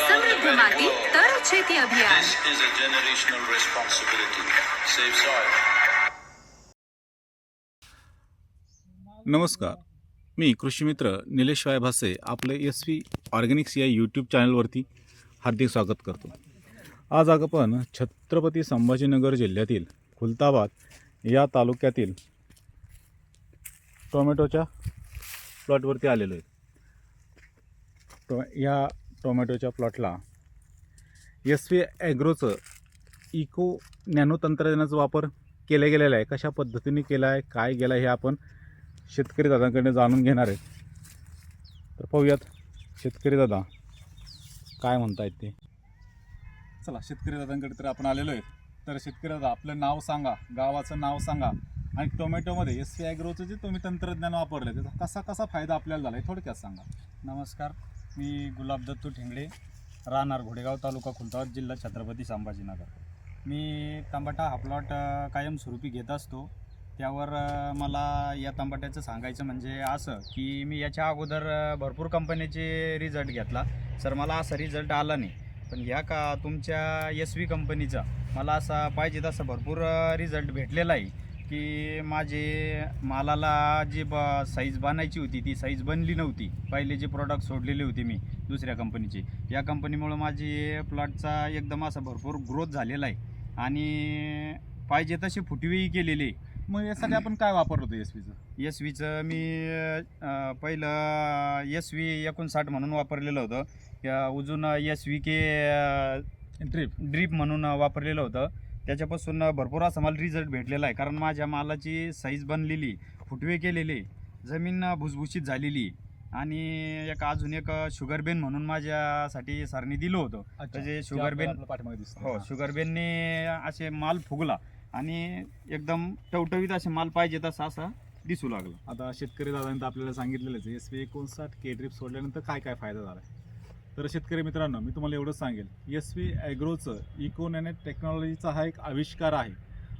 समृद्ध माती तर शेती अभियान This is a generational responsibility. Save soil. नमस्कार मी कृषीमित्र निलेश वाय भासे आपले एस व्ही ऑर्गॅनिक्स या यूट्यूब चॅनलवरती हार्दिक स्वागत करतो आज आपण छत्रपती संभाजीनगर जिल्ह्यातील खुलताबाद या तालुक्यातील टोमॅटोच्या प्लॉटवरती आलेलो आहे टो या टोमॅटोच्या प्लॉटला. एस व्ही ॲग्रोचं इको नॅनो तंत्रज्ञानाचा वापर केला गेलेला आहे. कशा पद्धतीने केला आहे काय गेला आहे हे आपण शेतकरी दादांकडे जाणून घेणार आहेत तर पाहूयात शेतकरी दादा काय म्हणतायत ते. चला शेतकरी दादांकडे तर आपण आलेलो आहे. तर शेतकरी दादा आपलं नाव सांगा गावाचं नाव सांगा आणि टोमॅटोमध्ये एस सी ॲग्रोचं जे तुम्ही तंत्रज्ञान वापरलं त्याचा कसा कसा फायदा आपल्याला झाला आहे थोडक्यात सांगा. नमस्कार. मी गुलाब दत्तू ठेंगडे राहणार घोडेगाव तालुका खुलताबाद जिल्हा छत्रपती संभाजीनगर. मी तंबाटा हा प्लॉट कायमस्वरूपी घेत असतो. त्यावर मला या तंबाट्याचं सांगायचं म्हणजे असं की मी याच्या अगोदर भरपूर कंपनीचे रिझल्ट घेतला. सर मला असा रिझल्ट आला नाही. पण ह्या का तुमच्या एस व्ही कंपनीचा मला असा पाहिजे तसा भरपूर रिझल्ट भेटलेला आहे. की माझे मालाला जी ब साईज बनायची होती ती साईज बनली नव्हती. पहिले जे प्रोडक्ट सोडलेले होते मी दुसऱ्या कंपनीचे या कंपनीमुळं माझी प्लॉटचा एकदम असा भरपूर ग्रोथ झालेला आहे. आणि पाहिजे तशी फुटवीही केलेली. मग यासाठी आपण काय वापरत होतो एस व्हीचं एस व्हीचं मी अं, पहिलं एस व्ही एकोणसाठ म्हणून वापरलेलं होतं. या अजून S V K drip drip म्हणून वापरलेलं होतं. त्याच्यापासून भरपूर असा मला रिझल्ट भेटलेला आहे. कारण माझ्या मालाची साईज बनलेली फुटवे केलेले जमीन भुसभुशीत झालेली आणि एक अजून एक शुगर बेन म्हणून माझ्यासाठी सरनी दिलं होतं. त्याचे शुगर बेन पाठीमागे दिसतं. हो शुगर बेनने असे माल फुगला आणि एकदम टवटवीत असे माल पाहिजे तसा असा दिसू लागला. आता शेतकरी दादांनी तर आपल्याला सांगितलेलंच एस व्ही एकोणसाठ के ड्रिप सोडल्यानंतर काय काय फायदा झाला? तर शेतकरी मित्रांनो मी तुम्हाला एवढंच सांगेल. एस व्ही ॲग्रोचं इकोनॅनेट टेक्नॉलॉजीचा हा एक आविष्कार आहे.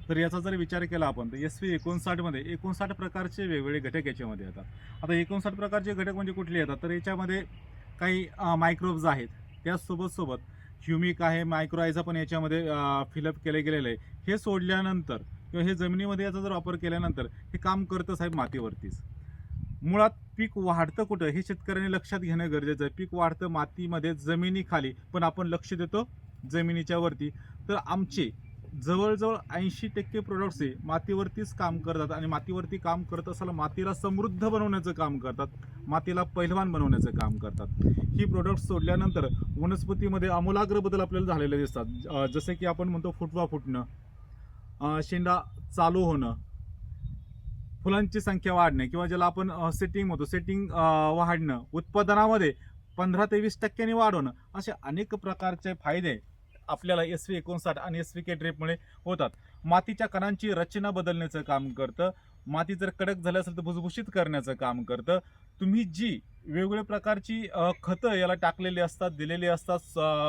तर याचा जर विचार केला आपण तर एस व्ही एकोणसाठमध्ये एकोणसाठ प्रकारचे वेगवेगळे घटक याच्यामध्ये येतात. आता एकोणसाठ प्रकारचे घटक म्हणजे कुठले येतात? तर याच्यामध्ये काही मायक्रोब्स आहेत. त्याचसोबत सोबत ह्युमिक आहे मायक्रोआयझा पण याच्यामध्ये फिलअप केले गेलेलं आहे. हे सोडल्यानंतर किंवा हे जमिनीमध्ये याचा जर वापर केल्यानंतर हे काम करतं साहेब मातीवरतीच. मुळात पीक वाढतं कुठं? हे शेतकऱ्यांनी लक्षात घेणं गरजेचं आहे. पीक वाढतं मातीमध्ये जमिनीखाली पण आपण लक्ष देतो जमिनीच्या वरती. तर आमचे जवळजवळ ऐंशी टक्के प्रोडक्ट्स हे मातीवरतीच काम करतात आणि मातीवरती काम करत असताना मातीला समृद्ध बनवण्याचं काम करतात. मातीला पैलवान बनवण्याचं काम करतात. ही प्रोडक्ट्स सोडल्यानंतर वनस्पतीमध्ये आमूलाग्र बदल आपल्याला झालेले दिसतात. जसे की आपण म्हणतो फुटवा फुटणं शेंडा चालू होणं फुलांची संख्या वाढणे किंवा ज्याला आपण सेटिंग म्हणतो सेटिंग वाढणं उत्पादनामध्ये पंधरा ते वीस टक्क्यांनी वाढवणं असे अनेक प्रकारचे फायदे आपल्याला एस व्ही एकोणसाठ आणि एस व्ही के ड्रेपमुळे होतात. मातीच्या कणांची रचना बदलण्याचं काम करतं. माती जर कडक झाली असेल तर भुसभुशीत करण्याचं काम करतं. तुम्ही जी वेगवेगळ्या प्रकारची खतं याला टाकलेली असतात दिलेली असतात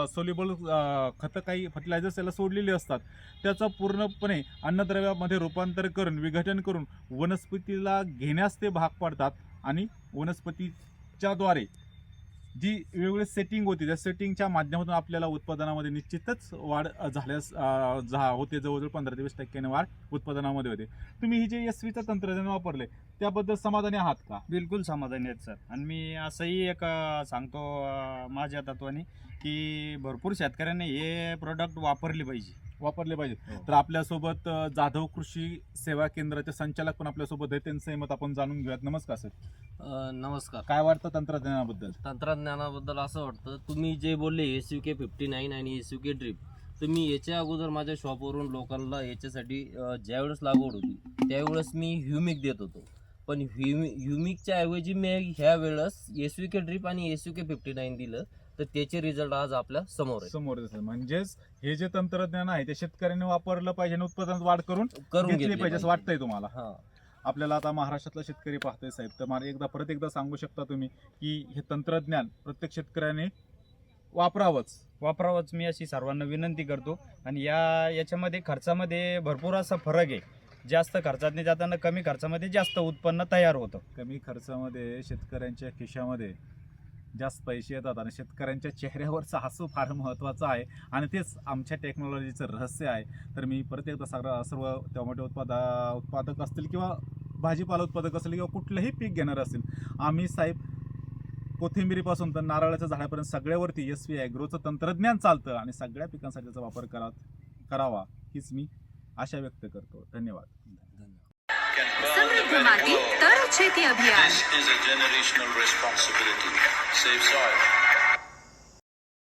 सोल्युबल खतं काही फर्टिलायझर्स याला सोडलेली असतात. त्याचं पूर्णपणे अन्नद्रव्यामध्ये रूपांतर करून विघटन करून वनस्पतीला घेण्यास ते भाग पडतात आणि वनस्पतीच्याद्वारे जी वेगवेगळी सेटिंग होती त्या सेटिंगच्या माध्यमातून आपल्याला उत्पादनामध्ये निश्चितच वाढ झाल्यास झा होते. जवळजवळ पंधरा ते वीस टक्क्याने वाढ उत्पादनामध्ये होते. तुम्ही ही जे एस व्हीचं तंत्रज्ञान वापरले त्याबद्दल समाधानी आहात का? बिलकुल समाधानी आहेत सर. आणि मी असंही एक सांगतो माझ्या तत्वाने की भरपूर शेतकऱ्यांनी हे प्रोडक्ट वापरले पाहिजे. वापरले पाहिजे हो. तर आपल्यासोबत जाधव कृषी सेवा केंद्राचे संचालक पण आपल्यासोबत आहेत. त्यांचं मत आपण जाणून घेऊयात. नमस्कार सर. नमस्कार. काय वाटतं तंत्रज्ञानाबद्दल? तंत्रज्ञानाबद्दल असं वाटतं तुम्ही जे बोलले S U K fifty nine आणि एस यू के ड्रीप तुम्ही याच्या अगोदर माझ्या शॉपवरून लोकांना याच्यासाठी ज्यावेळेस लागवड होती त्यावेळेस मी ह्युमिक देत होतो. पण ह्युमि ह्युमिकच्या ऐवजी मी ह्या वेळेस एस यू के ड्रीप आणि S U K fifty nine दिलं. तर त्याचे रिझल्ट आज आपल्यासमोर आहे समोर दिसत म्हणजेच हे जे तंत्रज्ञान आहे ते शेतकऱ्यांनी वापरलं पाहिजे आणि उत्पादनात वाढ करून करून घेतली घेतले पाहिजे असं वाटतंय तुम्हाला. हा. आपल्याला आता महाराष्ट्रातला शेतकरी पाहतोय साहेब. तर मला एकदा परत एकदा सांगू शकता तुम्ही की हे तंत्रज्ञान प्रत्येक शेतकऱ्याने वापरावंच. वापरावंच. मी अशी सर्वांना विनंती करतो. आणि या याच्यामध्ये खर्चामध्ये भरपूर असा फरक आहे. जास्त खर्चात जाताना कमी खर्चामध्ये जास्त उत्पन्न तयार होतं. कमी खर्चामध्ये शेतकऱ्यांच्या खिशामध्ये जास्त पैसे येतात आणि शेतकऱ्यांच्या चेहऱ्यावरचं हसू फार महत्त्वाचं आहे. आणि तेच आमच्या टेक्नॉलॉजीचं रहस्य आहे. तर मी परत एकदा सगळं सर्व टोमॅटो उत्पादा उत्पादक असतील किंवा भाजीपाला उत्पादक असेल किंवा कुठलंही पीक घेणार असेल आम्ही साहेब कोथिंबिरीपासून तर नारळाच्या झाडापर्यंत सगळ्यावरती एस व्ही ॲग्रोचं तंत्रज्ञान चालतं आणि सगळ्या पिकांसाठी त्याचा वापर करा करावा हीच मी आशा व्यक्त करतो. धन्यवाद. Can burn the समृद्ध very This is a generational responsibility. Save soil.